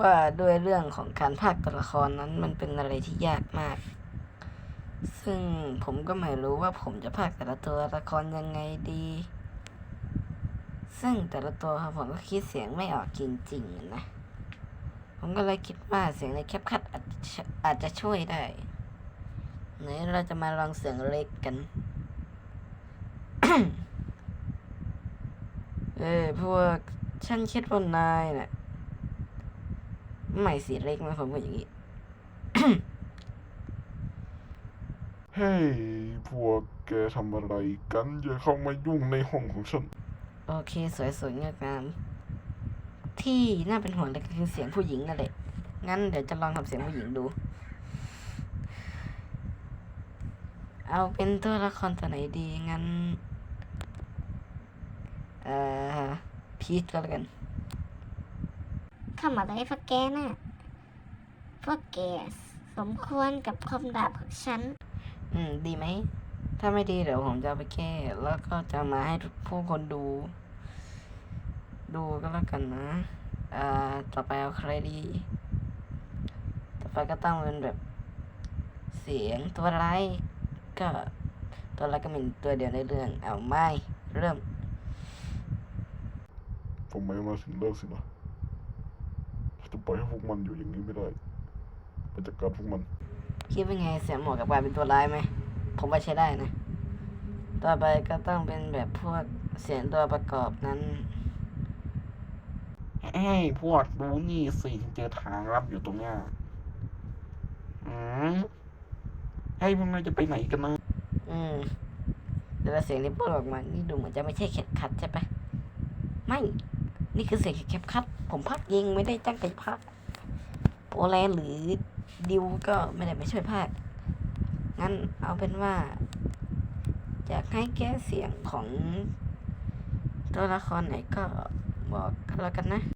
ว่าด้วยเรื่องของการพากตัวละครนั้นมันเป็นอะไรที่ยากมาก ซึ่งผมก็ไม่รู้ว่าผมจะพากแต่ละตัวละครยังไงดี ซึ่งแต่ละตัวครับผมก็คิดเสียงไม่ออกจริงๆนะผมก็เลยคิดว่าเสียงในแคปคัดอาจจะอาจจะช่วยได้ไหนเราจะมาลองเสียงเล็กกัน เออพวกฉันคิดว่านายน่ะ ไม่สีเล็กไหมผมพูดอย่างนี้ เฮ้ย พวกแกทำอะไรกัน อย่าเข้ามายุ่งในห้องของฉัน โอเค สวยสวยงดงาม ที่น่าเป็นห่วงแต่ก็คือเสียงผู้หญิงนั่นแหละ งั้นเดี๋ยวจะลองทำเสียงผู้หญิงดู เอาเป็นตัวละครตัวไหนดีงั้น เอ่อ พีชก็แล้วกัน ทำอะไรพวกแกน่ะพวกแกสมควรกับคมดาบของฉัน อืม ดีไหม ถ้าไม่ดีเดี๋ยวผมจะเอาไปแก้ แล้วก็จะมาให้ทุกผู้คนดู ดูก็แล้วกันนะ อ่า ต่อไปเอาใครดี ต่อไปก็ต้องเป็นแบบ เสียงตัวร้ายก็ตัวร้ายก็มีตัวเดียวในเรื่อง เอาไม่ เริ่มผมไม่มาถึงเลิกสินะ จะปล่อยให้พวกมันอยู่อย่างนี้ไม่ได้ไปจัดการพวกมัน คิดว่าไงเสียงเหมาะกับการเป็นตัวร้ายไหม ผมว่าใช้ได้นะ ต่อไปก็ต้องเป็นแบบพวกเสียงตัวประกอบนั้นเฮ้ยพวกดูนี่สิเจอทางลับอยู่ตรงเนี้ยอืมเฮ้ยพวกนายจะไปไหนกันนะอืมแต่ละเสียงที่พูดออกมา นี่ดูเหมือนจะไม่ใช่เข็ดคัดใช่ปะไม่ นี่คือเสียงแคปคัดผมพักเองไม่ได้จ้างใครพักโปแลนหรือดิวก็ไม่ได้ไปช่วยพากงั้นเอาเป็นว่าอยากให้แก้เสียงของตัวละครไหนก็บอกกันแล้วกันนะ